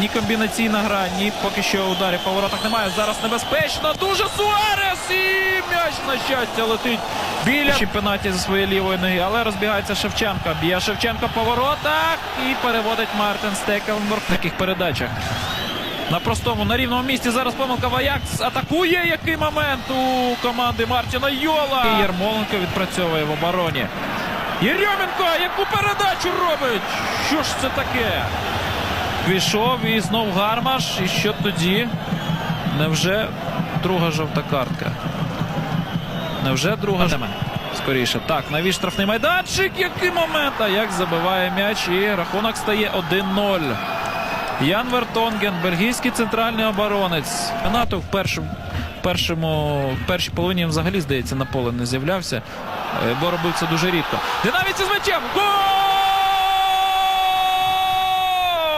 Ні комбінаційна гра, ні поки що ударів по воротах немає. Зараз небезпечно. Дуже Суарес! І м'яч, на щастя, летить біля чемпіонаті зі своєї лівої ноги. Але розбігається Шевченко. Б'є Шевченко по воротах і переводить Мартин Стекленбург в таких передачах. На простому, на рівному місці зараз помилка Ваякс атакує. Який момент у команди Мартіна Йола. І Ярмоленко відпрацьовує в обороні. Єрьоменко, яку передачу робить? Що ж це таке? Пішов і знов гармаш. І що тоді? Невже друга жовта картка? Невже друга ж- Скоріше. Так, навіж штрафний майданчик. Який момент? А як забиває м'яч? І рахунок стає 1-0. Ян Вертонген, бельгійський центральний оборонець. Канату в першому, в першій половині взагалі, здається, на поле не з'являвся. Е, Бо робив це дуже рідко. Динаміці з м'ячем. Гол!